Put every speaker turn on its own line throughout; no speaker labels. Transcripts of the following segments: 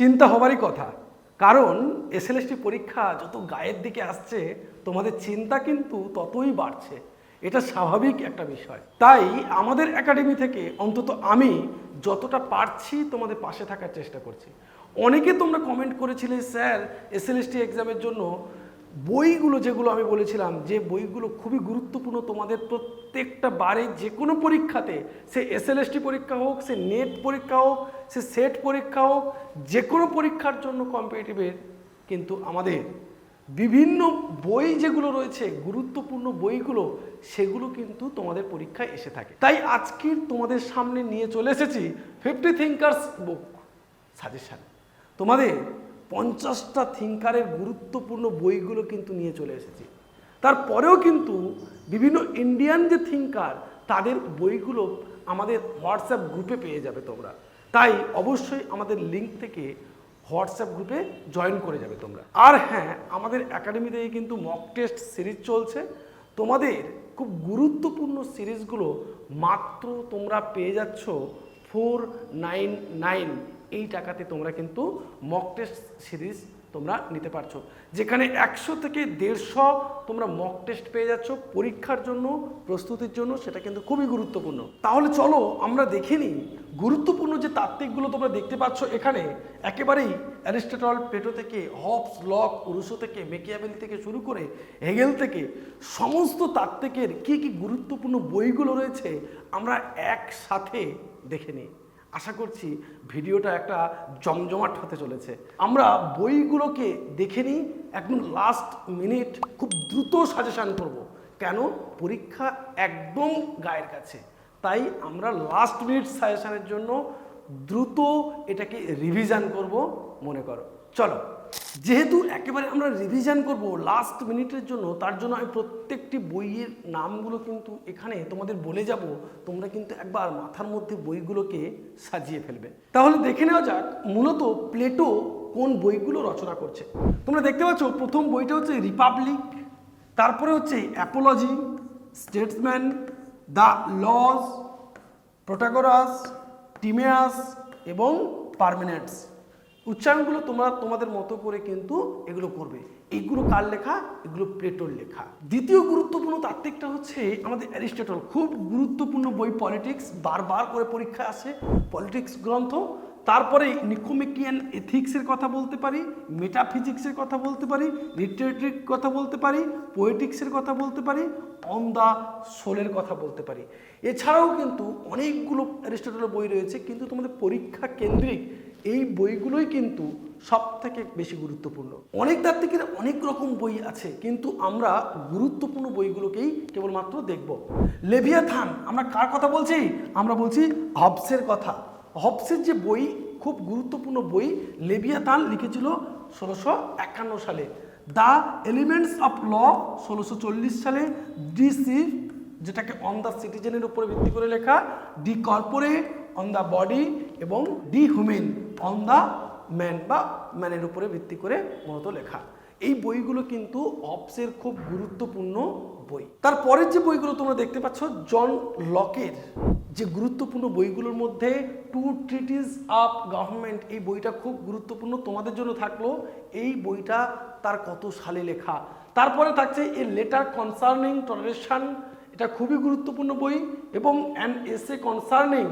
চিন্তা হবারই কথা। কারণ, এসএলএসটি পরীক্ষা যত গায়ের দিকে আসছে, তোমাদের চিন্তা কিন্তু ততই বাড়ছে। এটা স্বাভাবিক একটা বিষয়। তাই আমাদের একাডেমি থেকে অন্তত আমি যতটা পারছি তোমাদের পাশে থাকার চেষ্টা করছি। অনেকে তোমরা কমেন্ট করেছিলে, স্যার, এসএলএসটি এক্সামের জন্য বইগুলো যেগুলো আমি বলেছিলাম, যে বইগুলো খুবই গুরুত্বপূর্ণ তোমাদের প্রত্যেকটা বারে যে কোনো পরীক্ষাতে, সে এস এসএলএসটি পরীক্ষা হোক, সে নেট পরীক্ষা হোক, সে সেট পরীক্ষা হোক, যে কোনো পরীক্ষার জন্য কম্পিটিটিভের কিন্তু আমাদের বিভিন্ন বই যেগুলো রয়েছে, গুরুত্বপূর্ণ বইগুলো, সেগুলো কিন্তু তোমাদের পরীক্ষায় এসে থাকে। তাই আজকের তোমাদের সামনে নিয়ে চলে এসেছি ফিফটি থিঙ্কার্স বুক সাজেশান তোমাদের পঞ্চাশটা থিঙ্কারের গুরুত্বপূর্ণ বইগুলো কিন্তু নিয়ে চলে এসেছি। তারপরেও কিন্তু বিভিন্ন ইন্ডিয়ান যে থিঙ্কার, তাদের বইগুলো আমাদের হোয়াটসঅ্যাপ গ্রুপে পেয়ে যাবে তোমরা। তাই অবশ্যই আমাদের লিঙ্ক থেকে হোয়াটসঅ্যাপ গ্রুপে জয়েন করে যাবে তোমরা। আর হ্যাঁ আমাদের একাডেমি থেকে কিন্তু মক টেস্ট সিরিজ চলছে। তোমাদের খুব গুরুত্বপূর্ণ সিরিজগুলো মাত্র তোমরা পেয়ে যাচ্ছ ফোর নাইন নাইন এই টাকাতে তোমরা কিন্তু মক টেস্ট সিরিজ তোমরা নিতে পারছ। যেখানে একশো থেকে দেড়শো তোমরা মক টেস্ট পেয়ে যাচ্ছ, পরীক্ষার জন্য, প্রস্তুতির জন্য, সেটা কিন্তু খুবই গুরুত্বপূর্ণ। তাহলে চলো আমরা দেখে নিই, গুরুত্বপূর্ণ যে তাত্ত্বিকগুলো তোমরা দেখতে পাচ্ছ এখানে, একেবারেই অ্যারিস্টটল পেটো থেকে, হবস, লক, রুশো থেকে, মেকিয়াবেলি থেকে শুরু করে, হেগেল থেকে, সমস্ত তাত্ত্বিকের কি কি গুরুত্বপূর্ণ বইগুলো রয়েছে, আমরা একসাথে দেখে নিই। আশা করছি ভিডিওটা একটা জমজমাট হতে চলেছে। আমরা বইগুলোকে দেখে নিই, একদম লাস্ট মিনিট খুব দ্রুত সাজেশান করব। কেন? পরীক্ষা একদম গায়ের কাছে। তাই আমরা লাস্ট মিনিট সাজেশানের জন্য দ্রুত এটাকে রিভিশন করব, মনে করো। চলো। যেহেতু একেবারে আমরা রিভিশন করব লাস্ট মিনিটের জন্য, তার জন্য আমি প্রত্যেকটি বইয়ের নামগুলো কিন্তু এখানে তোমাদের বলে যাব। তোমরা কিন্তু একবার মাথার মধ্যে বইগুলোকে সাজিয়ে ফেলবে। তাহলে দেখে নেওয়া যাক মূলত প্লেটো কোন বইগুলো রচনা করছে। তোমরা দেখতে পাচ্ছ, প্রথম বইটা হচ্ছে রিপাবলিক তারপরে হচ্ছে apology statesman the laws Protagoras Timaeus এবং পারমিনেন্টস উচ্চারণগুলো তোমরা তোমাদের মতো করে কিন্তু এগুলো করবে। এগুলো কার লেখা? এগুলো প্লেটোর লেখা। দ্বিতীয় গুরুত্বপূর্ণ তাত্ত্বিকটা হচ্ছে আমাদের অ্যারিস্টটল। খুব গুরুত্বপূর্ণ বই পলিটিক্স বারবার করে পরীক্ষা আসে। পলিটিক্স গ্রন্থ। তারপরে নিকোমেকিয়ান এথিক্সের কথা বলতে পারি, মেটাফিজিক্সের কথা বলতে পারি লিটারেটির কথা বলতে পারি, পোয়েটিক্সের কথা বলতে পারি, অন দ্য সোলের কথা বলতে পারি। এছাড়াও কিন্তু অনেকগুলো অ্যারিস্টটলের বই রয়েছে, কিন্তু তোমাদের পরীক্ষা কেন্দ্রিক এই বইগুলোই কিন্তু সব থেকে বেশি গুরুত্বপূর্ণ। অনেক তাত্ত্বিকের অনেক রকম বই আছে, কিন্তু আমরা গুরুত্বপূর্ণ বইগুলোকেই কেবলমাত্র দেখব। লেভিয়াথান, আমরা কার কথা বলছি? আমরা বলছি হবসের কথা। হবসের যে বই, খুব গুরুত্বপূর্ণ বই, লেভিয়াথান লিখেছিল ষোলোশো একান্ন সালে। দ্য এলিমেন্টস অফ ল, ষোলোশো চল্লিশ সালে ডিসি, যেটাকে অন দ্য সিটিজেনের উপরে ভিত্তি করে লেখা, ডি কর্পোরেট অন দ্য বডি এবং ডি হিউম্যান অন দ্য ম্যান বা ম্যানের উপরে ভিত্তি করে মূলত লেখা। এই বইগুলো কিন্তু অপসের খুব গুরুত্বপূর্ণ বই। তারপরের যে বইগুলো তোমরা দেখতে পাচ্ছ, জন লকের যে গুরুত্বপূর্ণ বইগুলোর মধ্যে টু ট্রিটিস অফ গভর্নমেন্ট এই বইটা খুব গুরুত্বপূর্ণ তোমাদের জন্য থাকল। এই বইটা তার কত সালে লেখা? তারপরে থাকছে এ লেটার কনসার্নিং টলারেশন এটা খুবই গুরুত্বপূর্ণ বই এবং an essay concerning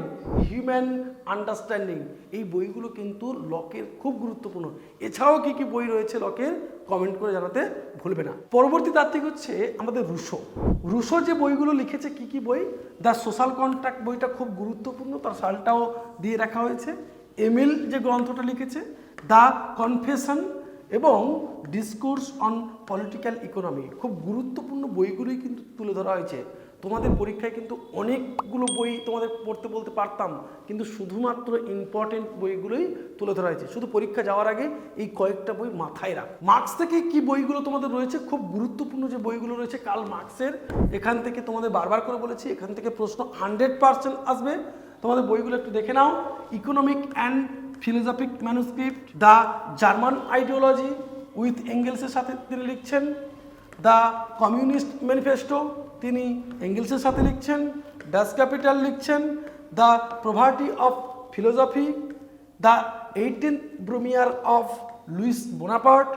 human understanding এই বইগুলো কিন্তু লকের খুব গুরুত্বপূর্ণ। এছাড়াও কি কি বই রয়েছে লকের? কমেন্ট করে জানাতে ভুলবে না। পরবর্তী তাত্ত্বিক হচ্ছে আমাদের রুশো। রুশো যে বইগুলো লিখেছে কি কি বই? দ্য সোশ্যাল কন্ট্রাক্ট বইটা খুব গুরুত্বপূর্ণ, তার সালটাও দিয়ে রাখা হয়েছে। এমিল যে গ্রন্থটা লিখেছে, দ্য কনফেশন এবং ডিসকোর্স অন পলিটিক্যাল ইকোনমি খুব গুরুত্বপূর্ণ বইগুলোই কিন্তু তুলে ধরা হয়েছে। তোমাদের পরীক্ষায় কিন্তু অনেকগুলো বই তোমাদের পড়তে বলতে পারতাম, কিন্তু শুধুমাত্র ইম্পর্টেন্ট বইগুলোই তুলে ধরা হয়েছে। শুধু পরীক্ষা যাওয়ার আগে এই কয়েকটা বই মাথায় রাখ। মার্কস থেকে কি বইগুলো তোমাদের রয়েছে? খুব গুরুত্বপূর্ণ যে বইগুলো রয়েছে কাল মার্কসের এখান থেকে তোমাদের বারবার করে বলেছি, এখান থেকে প্রশ্ন হান্ড্রেড পার্সেন্ট আসবে। তোমাদের বইগুলো একটু দেখে নাও। Economic and philosophic manuscript the German ideology with এঙ্গেলসের সাথে তিনি লিখছেন। দ্য কমিউনিস্ট ম্যানিফেস্টো, তিনি এঙ্গেলসের সাথে লিখছেন। ডাস ক্যাপিটাল লিখছেন। The poverty of philosophy, the eighteen ব্রোমিয়ার of Louis Bonaparte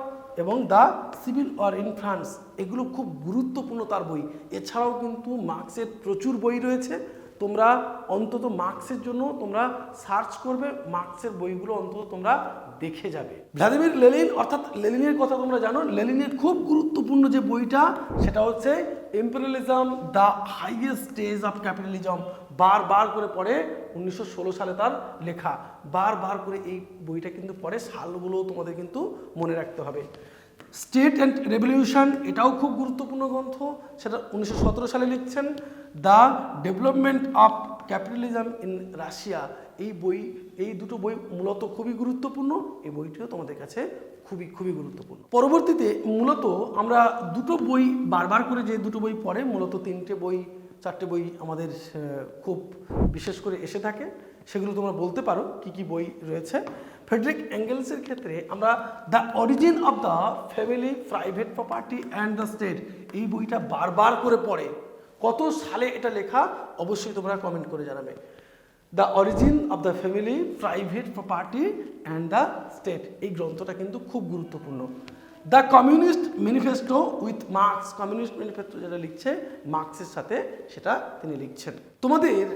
এবং the civil war in France. এগুলো খুব গুরুত্বপূর্ণ তার বই। এছাড়াও কিন্তু মার্ক্সের প্রচুর বই রয়েছে। তোমরা অন্তত মার্ক্সের জন্য তোমরা সার্চ করবে মার্ক্সের বইগুলো অন্তত তোমরা দেখে যাবে। ভ্লাদিমির লেলিন অর্থাৎ লেলিনের কথা তোমরা জানো লেলিনের খুব গুরুত্বপূর্ণ যে বইটা, সেটা হচ্ছে imperialism the highest stage of capitalism বারবার করে পড়ে উনিশশো ষোলো সালে তার লেখা। বারবার করে এই বইটা কিন্তু পড়ে, সালগুলো তোমাদের কিন্তু মনে রাখতে হবে। স্টেট অ্যান্ড রেভলিউশন এটাও খুব গুরুত্বপূর্ণ গ্রন্থ, সেটা উনিশশো সতেরো সালে লিখছেন। The development of capitalism in Russia এই বই, এই দুটো বই মূলত খুবই গুরুত্বপূর্ণ এই বইটিও তোমাদের কাছে খুবই খুবই গুরুত্বপূর্ণ। পরবর্তীতে মূলত আমরা দুটো বই বারবার করে যে দুটো বই পড়ে, মূলত তিনটে বই, চারটে বই আমাদের খুব বিশেষ করে এসে থাকে, সেগুলো তোমরা বলতে পারো কি কি বই রয়েছে। ফেডরিক অ্যাঙ্গেলসের ক্ষেত্রে আমরা the origin of the family private property and the state এই বইটা বারবার করে পড়ে। কত সালে এটা লেখা? অবশ্যই তোমরা কমেন্ট করে জানাবে। The origin of the family private property and the state এই গ্রন্থটা কিন্তু খুব গুরুত্বপূর্ণ। The communist manifesto with Marx communist manifesto যেটা লিখছে মার্কসের সাথে সেটা তিনি লিখছেন। তোমাদের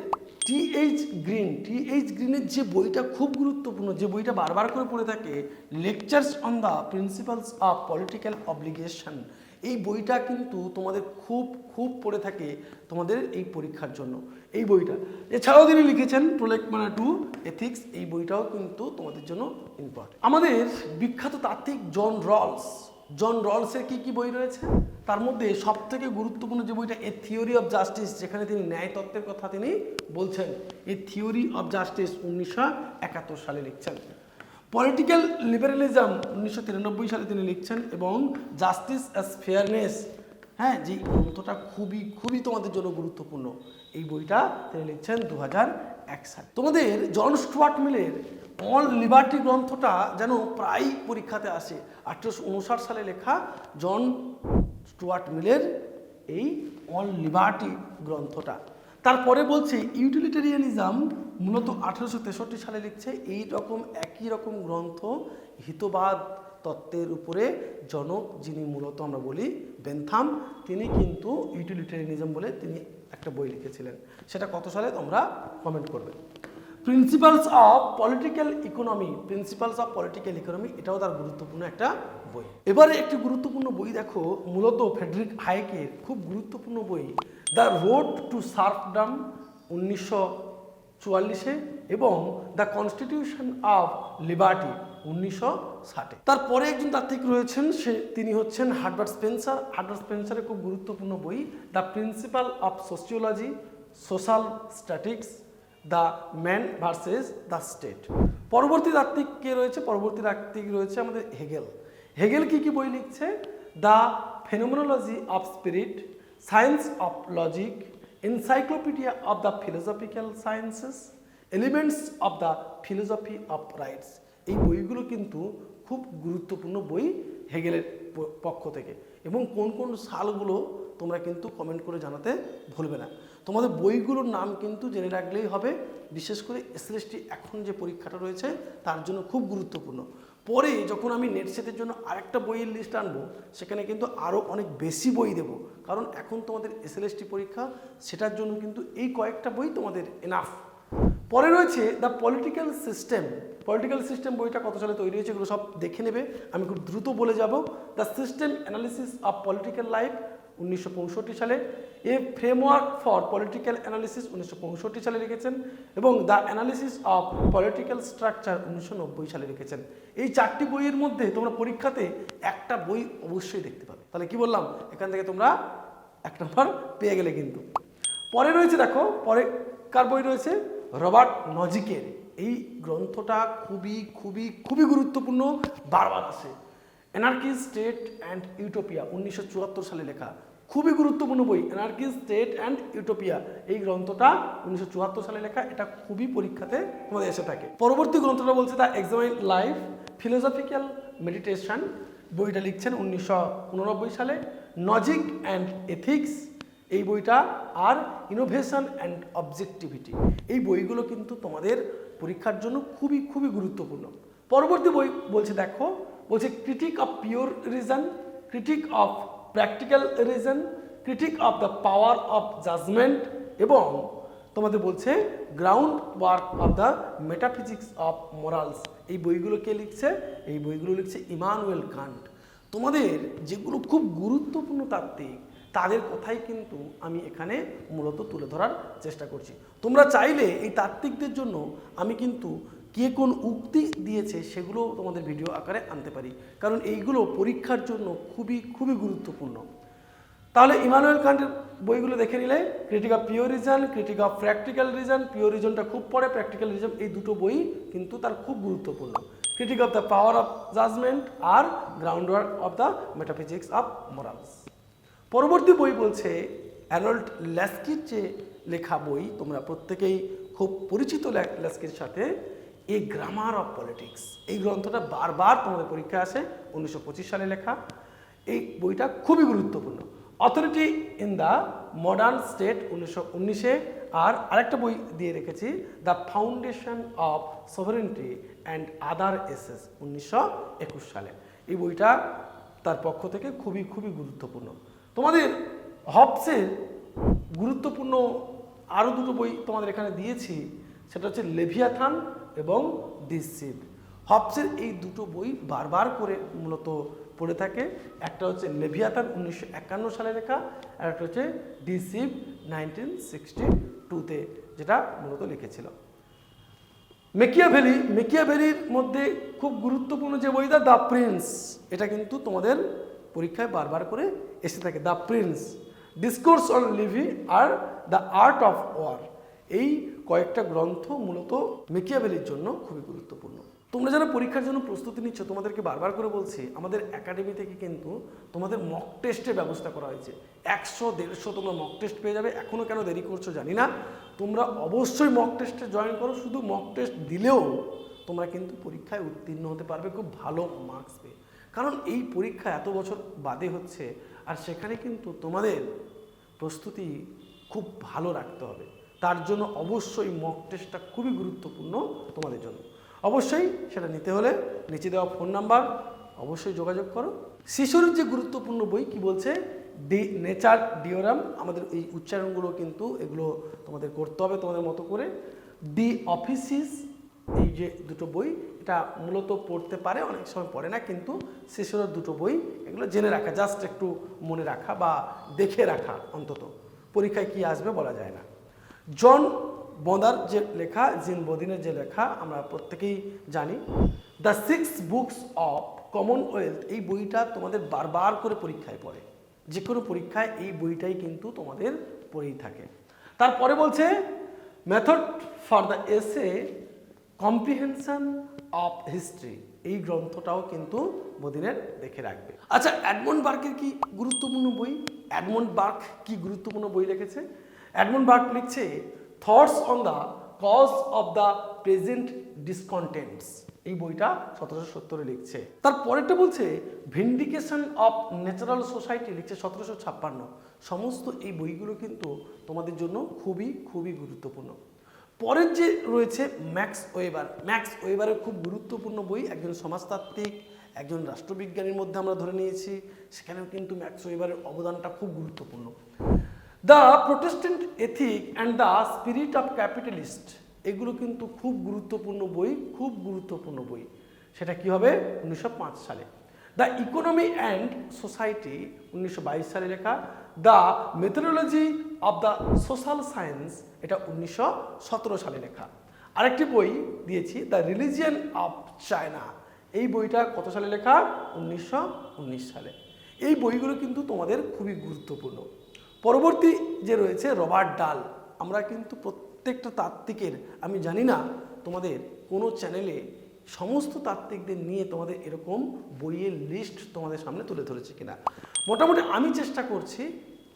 টিএইচ গ্রিন টিএইচ গ্রিনের যে বইটা খুব গুরুত্বপূর্ণ, যে বইটা বারবার করে পড়ে থাকে lectures on the principles of political obligation এই বইটা কিন্তু তোমাদের খুব খুব পড়ে থাকে তোমাদের এই পরীক্ষার জন্য, এই বইটা। এছাড়াও তিনি লিখেছেন প্রোলেকমানা টু এথিক্স এই বইটাও কিন্তু তোমাদের জন্য ইম্পর্টেন্ট আমাদের বিখ্যাত তাত্ত্বিক জন রলস জন রলসের কি কি বই রয়েছে? তার মধ্যে সব থেকে গুরুত্বপূর্ণ যে বইটা এ থিওরি অফ জাস্টিস যেখানে তিনি ন্যায় তত্ত্বের কথা তিনি বলছেন এ থিওরি অফ জাস্টিস উনিশশো একাত্তর সালে লিখছেন। পলিটিক্যাল লিবারেলিজম উনিশশো তিরানব্বই সালে তিনি লিখছেন এবং জাস্টিস অ্যাজ ফেয়ারনেস হ্যাঁ যে গ্রন্থটা খুবই খুবই তোমাদের জন্য গুরুত্বপূর্ণ, এই বইটা তিনি লিখছেন দু এক সালে। তোমাদের জন স্টুয়ার্ট মিলের অল লিবার্টি গ্রন্থটা যেন প্রায় পরীক্ষাতে আসে। আঠেরোশো উনষাট সালে লেখা জন স্টুয়ার্ট মিলের এই অল লিবার্টি গ্রন্থটা। তারপরে বলছে ইউটিলিটেরিয়ানিজম মূলত আঠেরোশো তেষট্টি সালে লিখছে, এই রকম একই রকম গ্রন্থ হিতবাদ তত্ত্বের উপরে জনক যিনি মূলত আমরা বলি বেনথাম, তিনি কিন্তু ইউটিলিটেরিয়ানিজম বলে তিনি একটা বই লিখেছিলেন। সেটা কত সালে তোমরা কমেন্ট করবে? Principles of political economy principles of political economy এটাও তার গুরুত্বপূর্ণ একটা বই। এবারে একটি গুরুত্বপূর্ণ বই দেখো, মূলত ফেডরিক হাইকের খুব গুরুত্বপূর্ণ বই। দ্য রোড টু সার্ফডাম উনিশশো চুয়াল্লিশে এবং দ্য কনস্টিটিউশন অফ লিবার্টি উনিশশো ষাটে। তারপরে একজন তাত্ত্বিক রয়েছেন, সে, তিনি হচ্ছেন হার্বার্ট স্পেন্সার। হার্বার্ট স্পেন্সারের খুব গুরুত্বপূর্ণ বই। The principle of sociology, social statics the man versus the state. পরবর্তী তাত্ত্বিক কে রয়েছে? পরবর্তী তাত্ত্বিক রয়েছে আমাদের হেগেল। হেগেল কি কি বই লিখছে? The phenomenology of spirit, science of logic, encyclopaedia of the philosophical sciences, elements of the philosophy of rights. এই বইগুলো কিন্তু খুব গুরুত্বপূর্ণ বই হেগেলের পক্ষ থেকে। এবং কোন কোন সালগুলো তোমরা কিন্তু কমেন্ট করে জানাতে ভুলবে না। তোমাদের বইগুলোর নাম কিন্তু জেনে রাখলেই হবে, বিশেষ করে এসএলএসটি এখন যে পরীক্ষাটা রয়েছে, তার জন্য খুব গুরুত্বপূর্ণ। পরে যখন আমি নেট সেটের জন্য আরেকটা বইয়ের লিস্ট আনব, সেখানে কিন্তু আরও অনেক বেশি বই দেবো। কারণ এখন তোমাদের এসএলএসটি পরীক্ষা, সেটার জন্য কিন্তু এই কয়েকটা বই তোমাদের এনাফ পরে রয়েছে the political system political system বইটা কত সালে তৈরি হয়েছে, এগুলো সব দেখে নেবে। আমি খুব দ্রুত বলে যাব। The system analysis of political life উনিশশো পঁয়ষট্টি সালে a framework for political analysis উনিশশো পঁয়ষট্টি সালে লিখেছেন এবং the analysis of political structure উনিশশো নব্বই সালে লিখেছেন। এই চারটি বইয়ের মধ্যে তোমরা পরীক্ষাতে একটা বই অবশ্যই দেখতে পাবে। তাহলে কি বললাম? এখান থেকে তোমরা এক নম্বর পেয়ে গেলে কিন্তু। পরে রয়েছে দেখো, পরে কার বই রয়েছে? রবার্ট নজিকের। এই গ্রন্থটা খুবই খুবই খুবই গুরুত্বপূর্ণ, বারবার আসে। এনার্কি স্টেট অ্যান্ড ইউটোপিয়া উনিশশো চুয়াত্তর সালে লেখা। খুবই গুরুত্বপূর্ণ বই এনার্কি স্টেট অ্যান্ড ইউটোপিয়া এই গ্রন্থটা উনিশশো চুয়াত্তর সালে লেখা, এটা খুবই পরীক্ষাতে আমাদের এসে থাকে। পরবর্তী গ্রন্থটা বলছে the examine life philosophical meditation বইটা লিখছেন উনিশশো উননব্বই সালে। নজিক অ্যান্ড এথিক্স এই বইটা আর ইনোভেশন অ্যান্ড অবজেক্টিভিটি এই বইগুলো কিন্তু তোমাদের পরীক্ষার জন্য খুবই খুবই গুরুত্বপূর্ণ। পরবর্তী বই বলছে দেখো বলছে critique of pure reason critique of practical reason critique of the power of judgment এবং তোমাদের বলছে groundwork of the metaphysics of morals এই বইগুলো কে লিখছে? এই বইগুলো লিখছে ইমানুয়েল কান্ট। তোমাদের যেগুলো খুব গুরুত্বপূর্ণ তাত্ত্বিক, তাদের কথাই কিন্তু আমি এখানে মূলত তুলে ধরার চেষ্টা করছি। তোমরা চাইলে এই তাত্ত্বিকদের জন্য আমি কিন্তু কে কোন উক্তি দিয়েছে সেগুলো তোমাদের ভিডিও আকারে আনতে পারি। কারণ এইগুলো পরীক্ষার জন্য খুবই খুবই গুরুত্বপূর্ণ। তাহলে ইমানুয়েল কান্টের বইগুলো দেখে নিলে critique of pure reason critique of practical reason pure রিজনটা খুব পড়ে প্র্যাকটিক্যাল রিজন এই দুটো বই কিন্তু তার খুব গুরুত্বপূর্ণ। Critique of the power of judgment R groundwork of the metaphysics of morals পরবর্তী বই বলছে অ্যারল্ড ল্যাস্কির যে লেখা বই, তোমরা প্রত্যেকেই খুব পরিচিত ল্যা- ল্যাস্কির সাথে এ গ্রামার অফ পলিটিক্স এই গ্রন্থটা বারবার তোমাদের পরীক্ষা আসে, উনিশশো পঁচিশ সালে লেখা। এই বইটা খুবই গুরুত্বপূর্ণ। Authority in the modern state উনিশশো উনিশে আর আরেকটা বই দিয়ে রেখেছি the foundation of sovereignty and other essays উনিশশো একুশ সালে। এই বইটা তার পক্ষ থেকে খুবই খুবই গুরুত্বপূর্ণ। তোমাদের হবসের গুরুত্বপূর্ণ আরও দুটো বই তোমাদের এখানে দিয়েছি, সেটা হচ্ছে লেভিয়াথান এবং দিসিভ হবসের এই দুটো বই বারবার করে মূলত পড়ে থাকে। একটা হচ্ছে লেভিয়াথান উনিশশো একান্ন সালে লেখা, আর একটা হচ্ছে ডিসিভ নাইনটিন সিক্সটি টুতে যেটা মূলত লিখেছিল। মেকিয়াভেলি মেকিয়াভেলির মধ্যে খুব গুরুত্বপূর্ণ যে বইটা দ্য প্রিন্স এটা কিন্তু তোমাদের পরীক্ষায় বারবার করে এসে থাকে। The prince discourse on Livy R the art of war এই কয়েকটা গ্রন্থ মূলত মেকিয়াভেলির জন্য খুবই গুরুত্বপূর্ণ। তোমরা যারা পরীক্ষার জন্য প্রস্তুতি নিচ্ছ, তোমাদেরকে বারবার করে বলছি, আমাদের একাডেমি থেকে কিন্তু তোমাদের মক টেস্টের ব্যবস্থা করা হয়েছে। একশো, দেড়শো তোমরা মক টেস্ট পেয়ে যাবে। এখনও কেন দেরি করছ জানি না। তোমরা অবশ্যই মক টেস্টে জয়েন করো। শুধু মক টেস্ট দিলেও তোমরা কিন্তু পরীক্ষায় উত্তীর্ণ হতে পারবে, খুব ভালো মার্কস পেয়ে। কারণ এই পরীক্ষা এত বছর বাদে হচ্ছে, আর সেখানে কিন্তু তোমাদের প্রস্তুতি খুব ভালো রাখতে হবে। তার জন্য অবশ্যই মক টেস্টটা খুবই গুরুত্বপূর্ণ তোমাদের জন্য। অবশ্যই সেটা নিতে হলে নিচে দেওয়া ফোন নাম্বার অবশ্যই যোগাযোগ করো। শিশুর যে গুরুত্বপূর্ণ বই কি বলছে? De nature deorum. আমাদের এই উচ্চারণগুলো কিন্তু এগুলো তোমাদের করতে হবে তোমাদের মতো করে। ডি অফিসিস এই যে দুটো বই, এটা মূলত পড়তে পারে, অনেক সময় পড়ে না, কিন্তু শিশুরা দুটো বই এগুলো জেনে রাখা জাস্ট একটু মনে রাখা বা দেখে রাখা অন্তত। পরীক্ষায় কি আসবে বলা যায় না। জন বন্দার যে লেখা, জিন বদিনের যে লেখা, আমরা প্রত্যেকেই জানি। The six books of commonwealth এই বইটা তোমাদের বারবার করে পরীক্ষায় পড়ে। যে কোনো পরীক্ষায় এই বইটাই কিন্তু তোমাদের পড়েই থাকে। তারপরে বলছে method for the easy comprehension of history এই গ্রন্থটাও কিন্তু বদিনের দেখে রাখবে। আচ্ছা অ্যাডমন্ড বার্কের কি গুরুত্বপূর্ণ বই? অ্যাডমন্ড বার্ক কি গুরুত্বপূর্ণ বই লিখেছে? অ্যাডমন্ড বার্ক লিখছে thoughts on the cause of the present discontents এই বইটা সতেরোশো সত্তরে লিখছে। তার পরেরটা বলছে ভিন্ডিকেশন অফ ন্যাচারাল সোসাইটি লিখছে সতেরোশো ছাপ্পান্ন। সমস্ত এই বইগুলো কিন্তু তোমাদের জন্য খুবই খুবই গুরুত্বপূর্ণ। পরের যে রয়েছে, ম্যাক্স ওয়েবার। ম্যাক্স ওয়েবারের খুব গুরুত্বপূর্ণ বই। একজন সমাজতাত্ত্বিক, একজন রাষ্ট্রবিজ্ঞানীর মধ্যে আমরা ধরে নিয়েছি। সেখানেও কিন্তু ম্যাক্স ওয়েবারের অবদানটা খুব গুরুত্বপূর্ণ। The Protestant ethic and the spirit of capitalist এগুলো কিন্তু খুব গুরুত্বপূর্ণ বই, খুব গুরুত্বপূর্ণ বই। সেটা কি হবে? উনিশশো পাঁচ সালে। দ্য ইকোনমি অ্যান্ড সোসাইটি উনিশশো বাইশ সালে লেখা। The methodology of the social science এটা উনিশশো সতেরো সালে লেখা। আরেকটি বই দিয়েছি দ্য রিলিজিয়ান অফ চায়না এই বইটা কত সালে লেখা? উনিশশো উনিশ সালে। এই বইগুলো কিন্তু তোমাদের খুবই গুরুত্বপূর্ণ। পরবর্তী যে রয়েছে রবার্ট ডাল, আমরা কিন্তু প্রত্যেকটা তাত্ত্বিকের, আমি জানি না তোমাদের কোনো চ্যানেলে সমস্ত তাত্ত্বিকদের নিয়ে তোমাদের এরকম বইয়ের লিস্ট তোমাদের সামনে তুলে ধরেছে কিনা। মোটামুটি আমি চেষ্টা করছি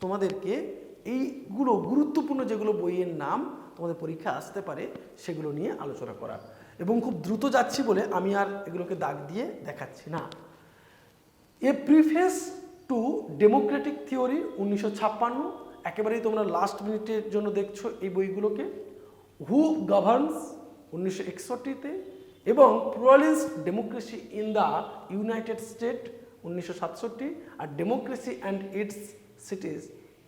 তোমাদেরকে এইগুলো গুরুত্বপূর্ণ যেগুলো বইয়ের নাম তোমাদের পরীক্ষা আসতে পারে, সেগুলো নিয়ে আলোচনা করার এবং খুব দ্রুত যাচ্ছি বলে আমি আর এগুলোকে দাগ দিয়ে দেখাচ্ছি না। A preface to democratic theory উনিশশো ছাপ্পান্ন। একেবারেই তোমরা লাস্ট মিনিটের জন্য দেখছ এই বইগুলোকে। হু গভর্নস উনিশশো একষট্টিতে? এবং pluralist democracy in the United State উনিশশো সাতষট্টি। আর democracy and its cities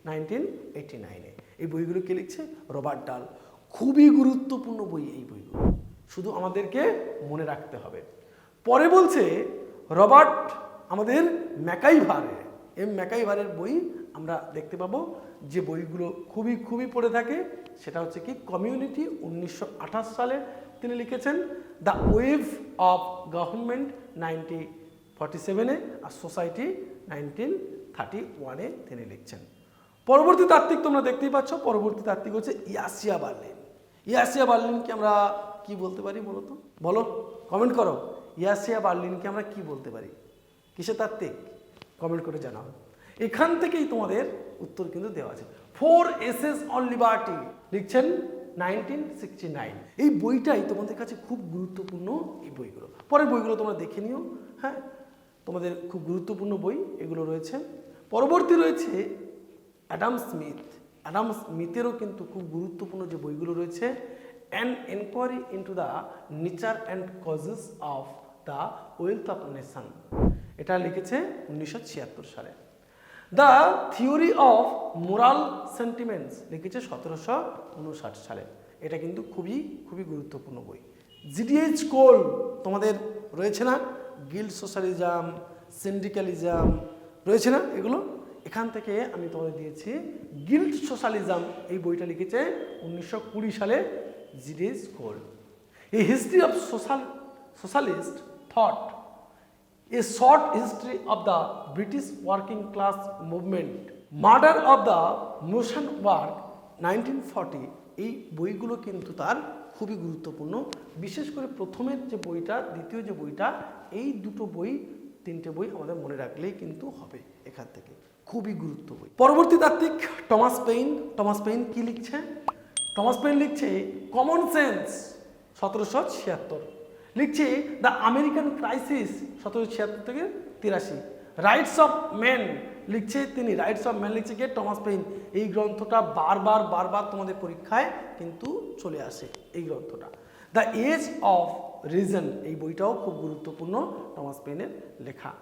nineteen eighty নাইনে এই বইগুলো কে লিখছে? রবার্ট ডাল। খুবই গুরুত্বপূর্ণ বই এই বইগুলো। শুধু আমাদেরকে মনে রাখতে হবে। পরে বলছে রবার্ট আমাদের ম্যাকাইভারের। এম ম্যাকাইভারের বই আমরা দেখতে পাবো। যে বইগুলো খুবই খুবই পড়ে থাকে, সেটা হচ্ছে কি কমিউনিটি উনিশশো আঠাশ সালে তিনি লিখেছেন, the wave of government ninety forty সেভেনে আর সোসাইটি নাইনটিন থার্টি ওয়ানে তিনি লিখছেন। পরবর্তী তাত্ত্বিক তোমরা দেখতেই পাচ্ছ, পরবর্তী তাত্ত্বিক হচ্ছে ইয়াসিয়া বার্লিন। ইয়াসিয়া বার্লিনকে আমরা কি বলতে পারি বলো তো বলো কমেন্ট করো। ইয়াসিয়া বার্লিনকে আমরা কি বলতে পারি? কিসের তাত্ত্বিক? কমেন্ট করে জানাও। এখান থেকেই তোমাদের উত্তর কিন্তু দেওয়া আছে। ফোর এসেস অন লিবার্টি লিখছেন নাইনটিন সিক্সটি নাইন এই বইটাই তোমাদের কাছে খুব গুরুত্বপূর্ণ এই বইগুলো। পরের বইগুলো তোমরা দেখে নিও হ্যাঁ? তোমাদের খুব গুরুত্বপূর্ণ বই, এগুলো রয়েছে। পরবর্তী রয়েছে অ্যাডাম স্মিথ অ্যাডাম স্মিথেরও কিন্তু খুব গুরুত্বপূর্ণ যে বইগুলো রয়েছে an inquiry into the nature and causes of the wealth of nation এটা লিখেছে উনিশশো ছিয়াত্তর সালে। The theory of moral sentiments লিখেছে সতেরোশো উনষাট সালে। এটা কিন্তু খুবই খুবই গুরুত্বপূর্ণ বই। জিডিএইচ কোল তোমাদের রয়েছে না? গিল্ড সোশ্যালিজম সিন্ডিক্যালিজম রয়েছে না এগুলো? এখান থেকে আমি তোমাদের দিয়েছি গিল্ড সোশ্যালিজম এই বইটা লিখেছে উনিশশো কুড়ি সালে জিডিএইচ কোল এই history of social socialist thought a short history of the British working class movement, murder of the motion work 1940 এই বইগুলো কিন্তু তার খুবই গুরুত্বপূর্ণ। বিশেষ করে প্রথমের যে বইটা দ্বিতীয় যে বইটা এই দুটো বই তিনটে বই আমাদের মনে রাখলেই কিন্তু হবে এখান থেকে। খুবই গুরুত্ব বই। পরবর্তী তাত্ত্বিক টমাস পেইন। টমাস পেইন কি লিখছে? টমাস পেইন লিখছে কমন সেন্স সতেরোশো ছিয়াত্তর। লিখছে দ্য আমেরিকান ক্রাইসিস সতেরোশো ছিয়াত্তর থেকে তিরাশি। রাইটস অফ ম্যান লিখছে তিনি। রাইটস অফ ম্যান লিখছে কে? টমাস পেইন এই গ্রন্থটা বারবার বারবার তোমাদের পরীক্ষায় কিন্তু চলে আসে এই গ্রন্থটা। দ্য এজ অফ রিজন এই বইটাও খুব গুরুত্বপূর্ণ টমাস পেইনের লেখা।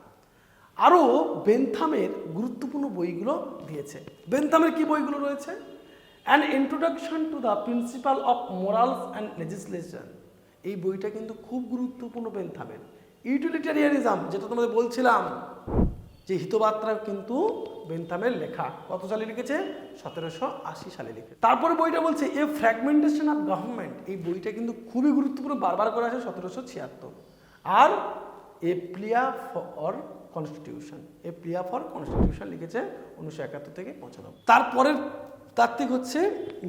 আরও বেনথামের গুরুত্বপূর্ণ বইগুলো দিয়েছে। বেনথামের কি বইগুলো রয়েছে? An introduction to the principle of morals and legislation এই বইটা কিন্তু খুব গুরুত্বপূর্ণ বেনথামের ইউটিলিটারিয়ানিজম যেটা তোমাদের বলছিলাম, যে হিতবার্তা কিন্তু বেনথামের লেখা। কত সালে লিখেছে? সতেরোশো আশি সালে লিখে তারপরে বইটা বলছে এ ফ্র্যাগমেন্টেশন অফ গভর্নমেন্ট এই বইটা কিন্তু খুবই গুরুত্বপূর্ণ, বারবার করে আছে সতেরোশো ছিয়াত্তর। আর a plea for constitution a plea for constitution লিখেছে উনিশশো একাত্তর থেকে পঁচানব্বই। তারপরের তাত্ত্বিক হচ্ছে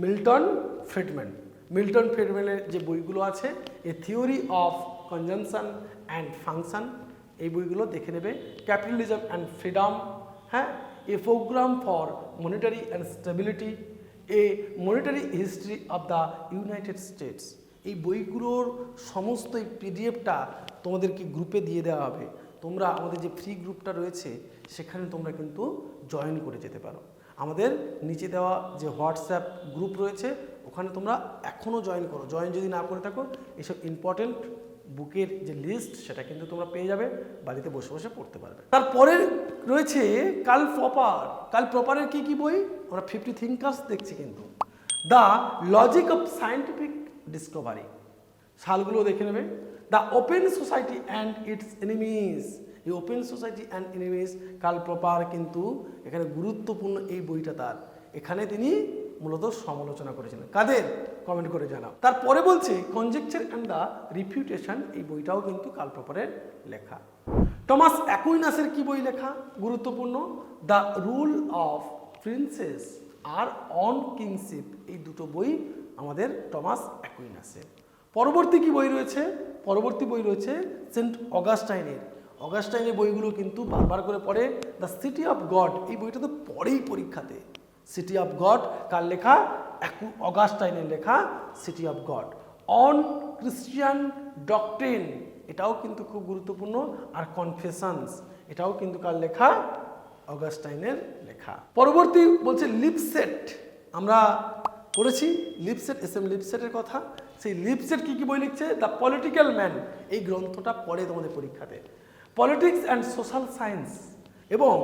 মিল্টন ফ্রিডম্যান। মিল্টন ফ্রিডম্যানের যে বইগুলো আছে a theory of consumption and function এই বইগুলো দেখে নেবে। ক্যাপিটালিজম অ্যান্ড ফ্রিডম হ্যাঁ? A programme for monetary and stability a monetary history of the United States এই বইগুলোর সমস্ত এই পিডিএফটা তোমাদেরকে গ্রুপে দিয়ে দেওয়া হবে। তোমরা আমাদের যে ফ্রি গ্রুপটা রয়েছে, সেখানে তোমরা কিন্তু জয়েন করে যেতে পারো। আমাদের নিচে দেওয়া যে হোয়াটসঅ্যাপ গ্রুপ রয়েছে, ওখানে তোমরা এখনও জয়েন করো। জয়েন যদি না করে থাকো এইসব ইম্পর্টেন্ট বুকের যে লিস্ট সেটা কিন্তু তোমরা পেয়ে যাবে, বাড়িতে বসে বসে পড়তে পারবে। তারপরে রয়েছে কাল প্রপার কাল প্রপারের কি কি বই? আমরা ফিফটি থিঙ্কার্স দেখছি কিন্তু। The logic of scientific discovery সালগুলো দেখে নেবে। The open society and its enemies এই open society and enemies Karl Popper কিন্তু এখানে গুরুত্বপূর্ণ এই বইটা তার। এখানে তিনি মূলত সমালোচনা করেছিলেন। কাদের? কমেন্ট করে জানাও। তারপরে বলছে কনজেকচার অ্যান্ড দ্য রিফিউটেশন এই বইটাও কিন্তু কাল প্রপারের লেখা। টমাস অ্যাকুইনাসের কি বই লেখা? গুরুত্বপূর্ণ। দ্য রুল অফ প্রিন্সেস আর অন কিংশিপ এই দুটো বই আমাদের টমাস অ্যাকুইনাসের। পরবর্তী কি বই রয়েছে? পরবর্তী বই রয়েছে সেন্ট অগাস্টাইনের। অগাস্টাইনের বইগুলো কিন্তু বারবার করে পড়ে। দ্য সিটি অফ গড এই বইটা তো পড়েই পরীক্ষাতে। সিটি অফ গড কার লেখা? অগাস্টাইনের লেখা city of God on Christian doctrine এটাও কিন্তু খুব গুরুত্বপূর্ণ। আর কনফেশনস এটাও কিন্তু কার লেখা? অগাস্টাইনের লেখা। পরবর্তী বলছে লিপসেট আমরা পড়েছি লিপসেট এস এম লিপসেটের কথা। সেই লিপসেট কী কী বই লিখছে? দ্য পলিটিক্যাল ম্যান এই গ্রন্থটা পড়ে তোমাদের পরীক্ষাতে। পলিটিক্স অ্যান্ড সোশ্যাল সায়েন্স এবং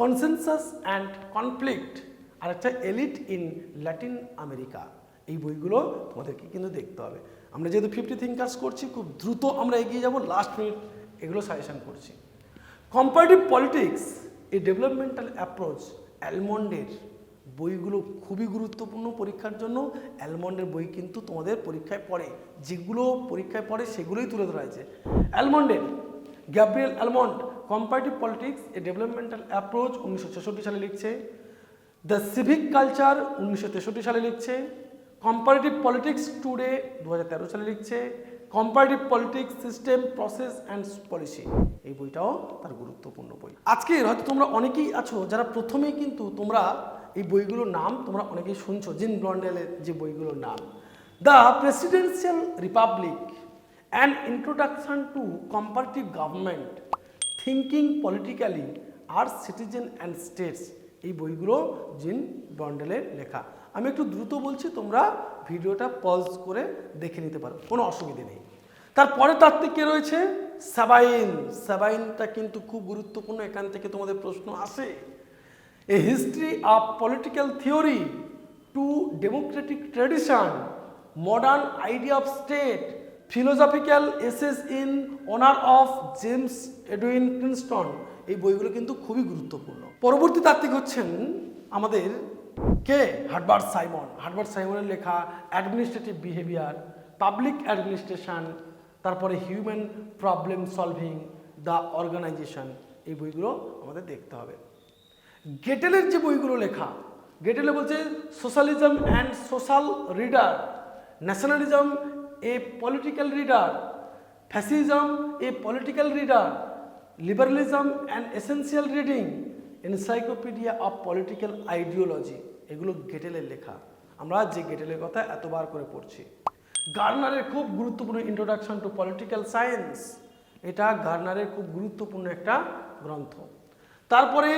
কনসেনসাস অ্যান্ড কনফ্লিক্ট আর একটা এলিট ইন ল্যাটিন আমেরিকা। এই বইগুলো তোমাদেরকে কিন্তু দেখতে হবে। আমরা যেহেতু ফিফটি থিঙ্কার্স করছি, খুব দ্রুত আমরা এগিয়ে যাব লাস্ট মিনিট এগুলো সাজেশন করছি। কম্পারেটিভ পলিটিক্স এই ডেভেলপমেন্টাল অ্যাপ্রোচ অ্যালমন্ডের বইগুলো খুবই গুরুত্বপূর্ণ পরীক্ষার জন্য। অ্যালমন্ডের বই কিন্তু তোমাদের পরীক্ষায় পড়ে। যেগুলো পরীক্ষায় পড়ে, সেগুলোই তুলে ধরা হয়েছে। অ্যালমন্ডের Gabriel Almond comparative politics a developmental approach উনিশশো ছেষট্টি সালে লিখছে। দ্য সিভিক কালচার উনিশশো তেষট্টি সালে লিখছে কম্পারেটিভ পলিটিক্স টুডে দু হাজার তেরো সালে লিখছে comparative politics system process and policy এই বইটাও তার গুরুত্বপূর্ণ বই। আজকে হয়তো তোমরা অনেকেই আছো যারা প্রথমেই কিন্তু তোমরা এই বইগুলোর নাম তোমরা অনেকেই শুনছো, জিন ব্লন্ডেলের যে বইগুলোর নাম। The presidential republic and introduction to comparative government thinking politically R citizen and states এই বইগুলো জিন ব্রন্ডেলের লেখা। আমি একটু দ্রুত বলছি, তোমরা ভিডিওটা পজ করে দেখে নিতে পারো, কোনো অসুবিধে নেই। তারপরে তার থেকে রয়েছে? সাবাইন। সাবাইনটা কিন্তু খুব গুরুত্বপূর্ণ, এখান থেকে তোমাদের প্রশ্ন আসে। A history of political theory to democratic tradition modern idea of state philosophical essays in honour of James Edwin Princeton এই বইগুলো কিন্তু খুবই গুরুত্বপূর্ণ। পরবর্তী তাত্ত্বিক হচ্ছেন আমাদের কে? Herbert Simon. হার্বার্ট সাইমনের লেখা অ্যাডমিনিস্ট্রেটিভ বিহেভিয়ার, পাবলিক অ্যাডমিনিস্ট্রেশন, তারপরে human problem solving, the organisation, এই বইগুলো আমাদের দেখতে হবে। গেটেলের যে বইগুলো লেখা, গেটেলে বলছে socialism and social reader, nationalism a political reader, fascism a political reader liberalism and essential reading encyclopedia of political ideology এগুলো গেটেলের লেখা। আমরা যে গেটেলের কথা এতবার করে পড়ছি। গার্নারের খুব গুরুত্বপূর্ণ ইন্ট্রোডাকশন টু পলিটিক্যাল সায়েন্স এটা গার্নারের খুব গুরুত্বপূর্ণ একটা গ্রন্থ। তারপরে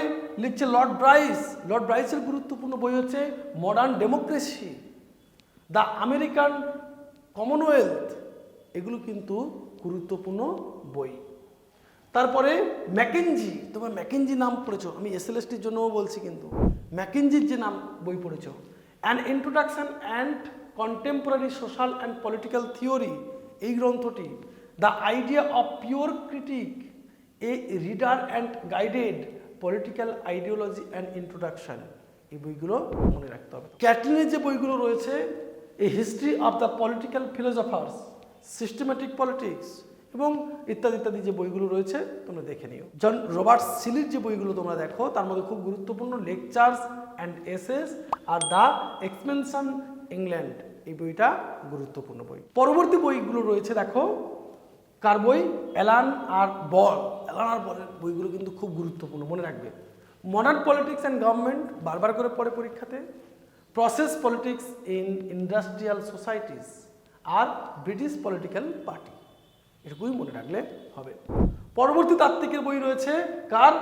লিখছে লর্ড ব্রাইস লর্ড ব্রাইসের গুরুত্বপূর্ণ বই হচ্ছে modern democracy the American commonwealth এগুলো কিন্তু গুরুত্বপূর্ণ বই। তারপরে ম্যাকেনজি, তোমার ম্যাকেনজি নাম পড়েছ, আমি এসএলএসটির জন্যও বলছি কিন্তু, ম্যাকেনজির যে নাম, বই পড়েছ। An introduction and contemporary social and political theory এই গ্রন্থটি the idea of pure critique a reader and guided political ideology and introduction এই বইগুলো মনে রাখতে হবে। ক্যাটলিনের যে বইগুলো রয়েছে a history of the political philosophers systematic politics এবং ইত্যাদি ইত্যাদি যে বইগুলো রয়েছে, তোমরা দেখে নিও। জন রবার্ট সিলির যে বইগুলো তোমরা দেখো, তার মধ্যে খুব গুরুত্বপূর্ণ লেকচার্স অ্যান্ড এসেস আর দ্য এক্সপেনশন ইংল্যান্ড, এই বইটা গুরুত্বপূর্ণ বই। পরবর্তী বইগুলো রয়েছে, দেখো, কার বই? অ্যালান আর বল। অ্যালান আর বলের বইগুলো কিন্তু খুব গুরুত্বপূর্ণ, মনে রাখবে। মডার্ন পলিটিক্স অ্যান্ড গভর্নমেন্ট বারবার করে পড়ে পরীক্ষাতে। Process politics in industrial societies R British political party. এটুকুই মনে রাখলে হবে। পরবর্তী তাত্ত্বিকের বই রয়েছে কার?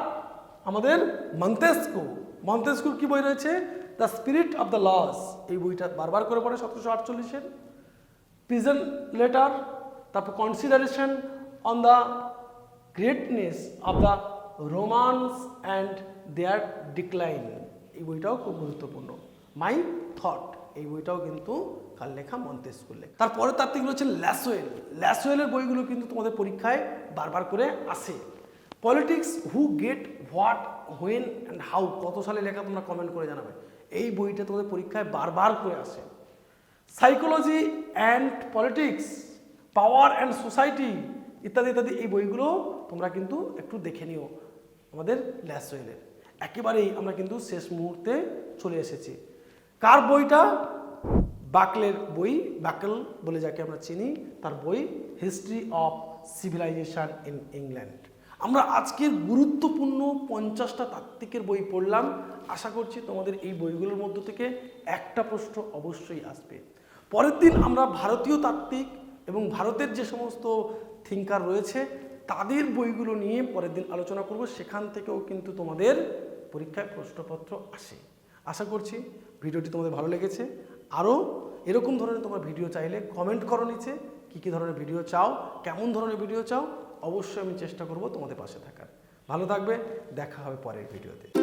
আমাদের মন্তেস্কু। মন্তেস্কুর কি বই রয়েছে? The spirit of the laws. এই বইটা বারবার করে পড়ে সতেরোশো আটচল্লিশের। প্রিজন লেটার, তারপর consideration on the greatness of the Romans and their decline. এই বইটাও খুব গুরুত্বপূর্ণ। My thought. এই বইটাও কিন্তু কাল লেখা মন্তেস্কুর লেখা। তারপরে তার থেকে হচ্ছে ল্যাসওয়েল ল্যাসওয়েলের বইগুলো কিন্তু তোমাদের পরীক্ষায় বারবার করে আসে। Politics who get what when and how কত সালে লেখা তোমরা কমেন্ট করে জানাবে। এই বইটা তোমাদের পরীক্ষায় বারবার করে আসে। Psychology and politics power and society ইত্যাদি ইত্যাদি, এই বইগুলো তোমরা কিন্তু একটু দেখে নিও আমাদের ল্যাসওয়েলের একেবারেই আমরা কিন্তু শেষ মুহূর্তে চলে এসেছি। কার বইটা? বাকলের বই, বাকল বলে যাকে আমরা চিনি, তার বই history of civilisation in England আমরা আজকের গুরুত্বপূর্ণ পঞ্চাশটা তাত্ত্বিকের বই পড়লাম। আশা করছি তোমাদের এই বইগুলোর মধ্য থেকে একটা প্রশ্ন অবশ্যই আসবে। পরের দিন আমরা ভারতীয় তাত্ত্বিক এবং ভারতের যে সমস্ত থিঙ্কার রয়েছে, তাদের বইগুলো নিয়ে পরের দিন আলোচনা করব। সেখান থেকেও কিন্তু তোমাদের পরীক্ষায় প্রশ্নপত্র আসে। আশা করছি ভিডিওটি তোমাদের ভালো লেগেছে। আরও এরকম ধরনের তোমার ভিডিও চাইলে কমেন্ট করো নিচে, কী কী ধরনের ভিডিও চাও, কেমন ধরনের ভিডিও চাও, অবশ্যই আমি চেষ্টা করব তোমাদের পাশে থাকার। ভালো থাকবে, দেখা হবে পরের ভিডিওতে